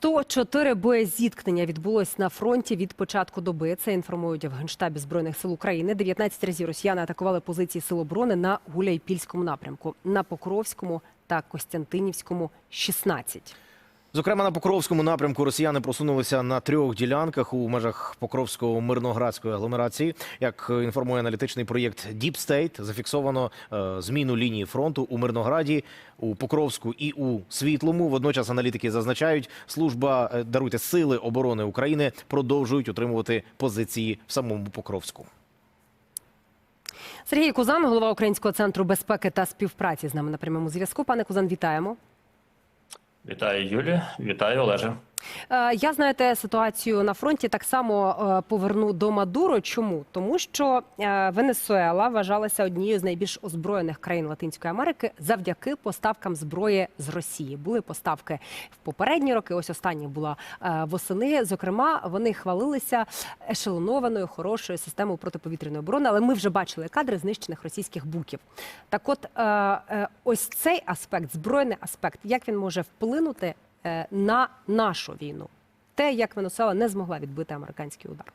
104 боєзіткнення відбулось на фронті від початку доби. Це інформують в Генштабі збройних сил України. 19 разів росіяни атакували позиції сил оборони на Гуляйпільському напрямку, на Покровському та Костянтинівському 16. Зокрема, на Покровському напрямку росіяни просунулися на трьох ділянках у межах Покровського мирноградської агломерації. Як інформує аналітичний проєкт Deep State, зафіксовано е, зміну лінії фронту у Мирнограді, у Покровську і у Світлому. Водночас аналітики зазначають, служба е, даруйте сили оборони України продовжують утримувати позиції в самому Покровську. Сергій Кузан, голова Українського центру безпеки та співпраці з нами на прямому зв'язку. Пане Кузан, вітаємо. Вітаю, Юлі. Вітаю, Олеже. Е, Я знаєте ситуацію на фронті так само е, поверну до Мадуро. Чому тому, що е, Венесуела вважалася однією з найбільш озброєних країн Латинської Америки завдяки поставкам зброї з Росії. Були поставки в попередні роки. Ось остання була восени. Зокрема, вони хвалилися ешелонованою хорошою системою протиповітряної оборони. Але ми вже бачили кадри знищених російських буків. Так, от ось цей аспект, збройний аспект, як він може вплинути на нашу війну, те, як Венесуела не змогла відбити американський удар.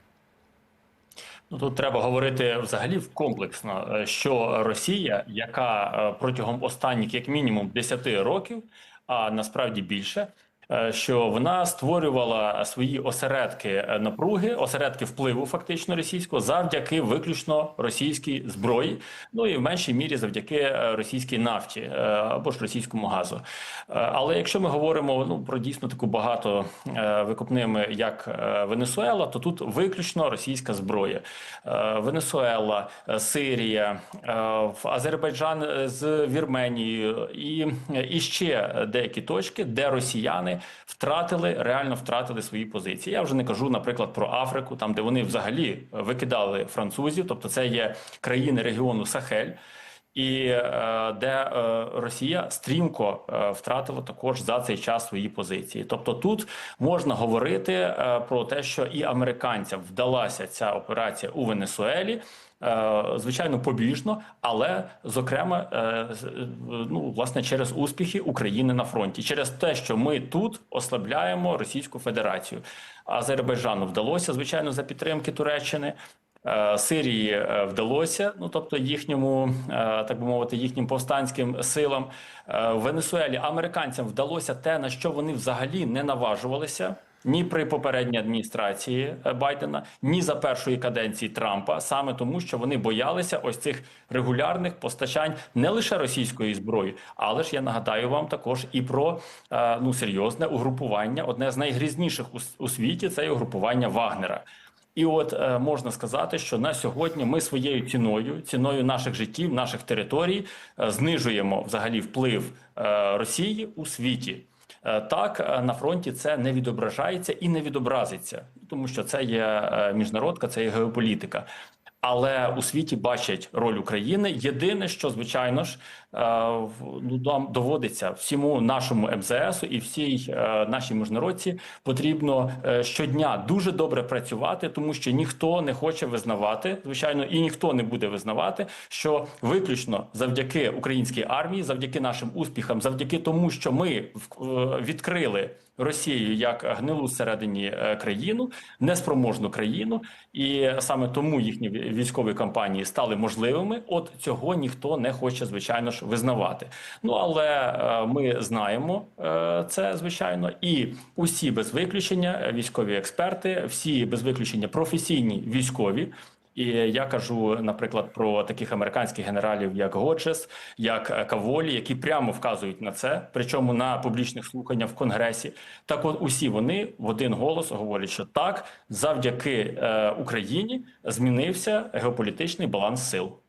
Ну тут треба говорити взагалі в комплексно, е, що Росія, яка е, протягом останніх як мінімум 10 років, а насправді більше. Е, Що вона створювала свої осередки напруги, осередки впливу фактично російського завдяки виключно російській зброї, ну і в меншій мірі завдяки е, російській нафті е, або ж російському газу. Але якщо ми говоримо ну про дійсно таку багато викопними, як Венесуела, то тут виключно російська зброя. Венесуела, Сирія, Азербайджан з Вірменією і, і ще деякі точки, де росіяни втратили реально втратили свої позиції. Я вже не кажу, наприклад, про Африку, там де вони взагалі викидали французів, тобто це є країни регіону Сахель. І е, де е, Росія стрімко е, втратила також за цей час свої позиції. Тобто, тут можна говорити про те, що і американцям вдалася ця операція у Венесуелі. Звичайно, побіжно, але зокрема, ну власне через успіхи України на фронті, через те, що ми тут ослабляємо Російську Федерацію. Азербайджану вдалося звичайно за підтримки Туреччини. Е, Сирії е, вдалося, ну тобто їхньому, е, так би мовити, їхнім повстанським силам. В Венесуелі американцям вдалося те, на що вони взагалі не наважувалися. Ні при попередній адміністрації Байдена, ні за першої каденції Трампа, саме тому, що вони боялися ось цих регулярних постачань не лише російської зброї, але ж я нагадаю вам також і про ну серйозне угрупування. Одне з найгрізніших у, світі це угрупування Вагнера. І от е, можна сказати, що на сьогодні ми своєю ціною, ціною наших життів, наших територій, е, знижуємо взагалі вплив е, Росії у світі. Е, Так, е, на фронті це не відображається і не відобразиться, тому що це є е, міжнародка, це є геополітика. Але у світі бачать роль України. Єдине, що звичайно ж е, ну, нам доводиться всьому нашому МЗСу і всій е, нашій міжнародці потрібно е, щодня дуже добре працювати, тому що ніхто не хоче визнавати, звичайно, і ніхто не буде визнавати, що виключно завдяки українській армії, завдяки нашим успіхам, завдяки тому, що ми відкрили Росію як гнилу всередині е, країну, неспроможну країну, і саме тому їхні військові кампанії стали можливими. От цього ніхто не хоче, звичайно ж, визнавати. Ну але е, ми знаємо е, це звичайно, і усі без виключення військові експерти, всі без виключення професійні військові. І я кажу, наприклад, про таких американських генералів, як Годжес, як е, Каволі, які прямо вказують на це, причому на публічних слуханнях в Конгресі. Так, от усі вони в один голос говорять, що так, завдяки е, Україні змінився геополітичний баланс сил.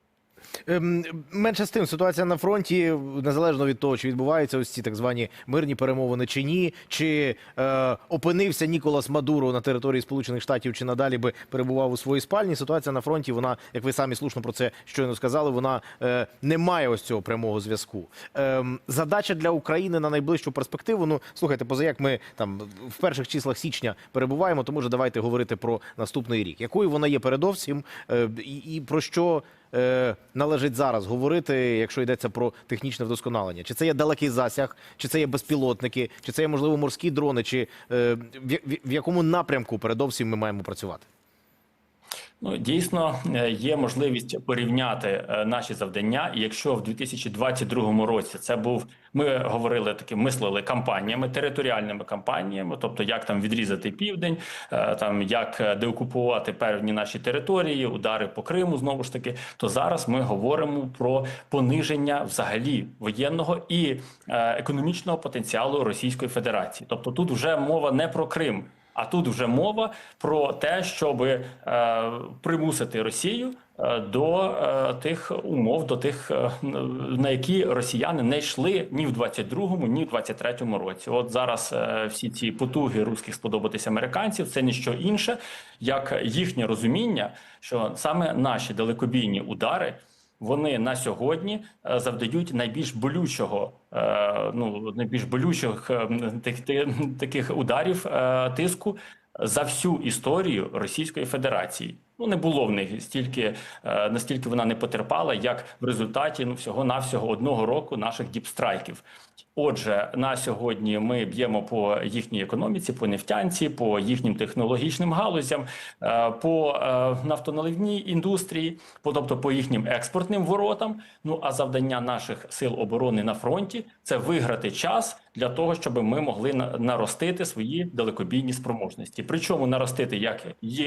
Ем, Менше з тим, ситуація на фронті, незалежно від того, чи відбуваються ось ці так звані мирні перемовини чи ні, чи е, опинився Ніколас Мадуро на території Сполучених Штатів, чи надалі би перебував у своїй спальні. Ситуація на фронті, вона, як ви самі слушно про це щойно сказали, вона е, не має ось цього прямого зв'язку. Ем, задача для України на найближчу перспективу. Ну слухайте, поза як ми там в перших числах січня перебуваємо, то може давайте говорити про наступний рік. Якою вона є передовсім, е, і, і про що е, належить зараз говорити, якщо йдеться про технічне вдосконалення? Чи це є далекий засяг, чи це є безпілотники, чи це є можливо морські дрони, чи е, в, в, в якому напрямку передовсім ми маємо працювати? Ну дійсно е, є можливість порівняти е, наші завдання. І якщо в 2022 році це був, ми говорили таки, мислили кампаніями, територіальними кампаніями, тобто як там відрізати південь, е, там як деокупувати певні наші території, удари по Криму, знову ж таки, то зараз ми говоримо про пониження взагалі воєнного і економічного потенціалу Російської Федерації. Тобто тут вже мова не про Крим. А тут вже мова про те, щоб е, примусити Росію е, до е, тих умов, до тих е, на які росіяни не йшли ні в 22-му, ні в 23-му році. От зараз е, всі ці потуги русських сподобатися американців це ніщо інше, як їхнє розуміння, що саме наші далекобійні удари. Вони на сьогодні е, завдають найбільш болючого, е, ну найбільш болючих тих, тих, ти- таких ударів е, тиску за всю історію Російської Федерації. Ну не було в них стільки е, настільки вона не потерпала, як в результаті ну всього навсього одного року наших діпстрайків. Отже, на сьогодні ми б'ємо по їхній економіці, по нефтянці, по їхнім технологічним галузям, е, по е, нафтоналивній індустрії, по тобто по їхнім експортним воротам. Ну а завдання наших сил оборони на фронті це виграти час для того, щоб ми могли на- наростити свої далекобійні спроможності. Причому наростити як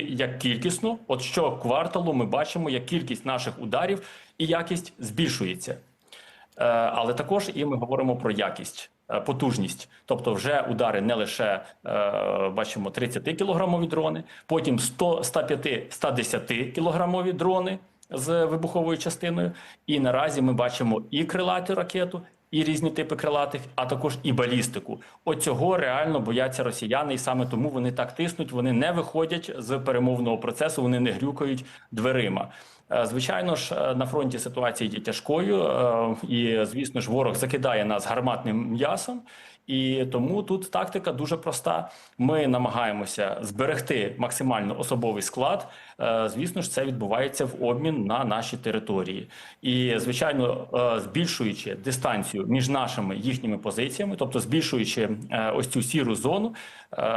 як кількісно, от що кварталу ми бачимо, як кількість наших ударів і якість збільшується. Е, але також і ми говоримо про якість. е, Потужність, тобто вже удари не лише е, бачимо 30 кілограмові дрони, потім 100, 105, 110 кілограмові дрони з вибуховою частиною. І наразі ми бачимо і крилату ракету, і різні типи крилатих, а також і балістику. Оцього реально бояться росіяни, і саме тому вони так тиснуть. Вони не виходять з перемовного процесу, вони не грюкають дверима. Е, Звичайно ж, е, на фронті ситуація є тяжкою, е, і звісно ж, ворог закидає нас гарматним м'ясом. І тому тут тактика дуже проста. Ми намагаємося зберегти максимально особовий склад. Е, Звісно ж, це відбувається в обмін на наші території, і звичайно, е, збільшуючи дистанцію між нашими їхніми позиціями, тобто збільшуючи е, ось цю сіру зону,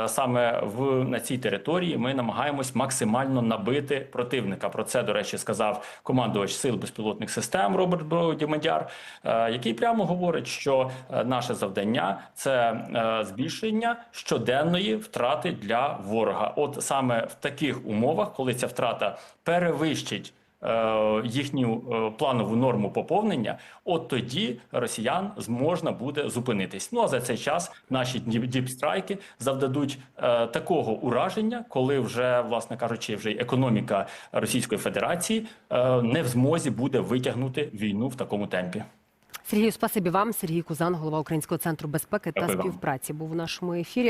саме в на цій території ми намагаємось максимально набити противника. Про це до речі сказав командувач сил безпілотних систем Роберт Бродімедяр, е, який прямо говорить, що наше завдання це е, збільшення щоденної втрати для ворога. От саме в таких умовах, коли ця втрата перевищить. е, Їхню е, планову норму поповнення, от тоді росіян зможна буде зупинитись. Ну а за цей час наші діп- діпстрайки завдадуть е, такого ураження, коли вже, власне кажучи, вже й економіка Російської Федерації е, не в змозі буде витягнути війну в такому темпі. Сергію, спасибі вам. Сергій Кузан, голова Українського центру безпеки та співпраці, був у нашому ефірі.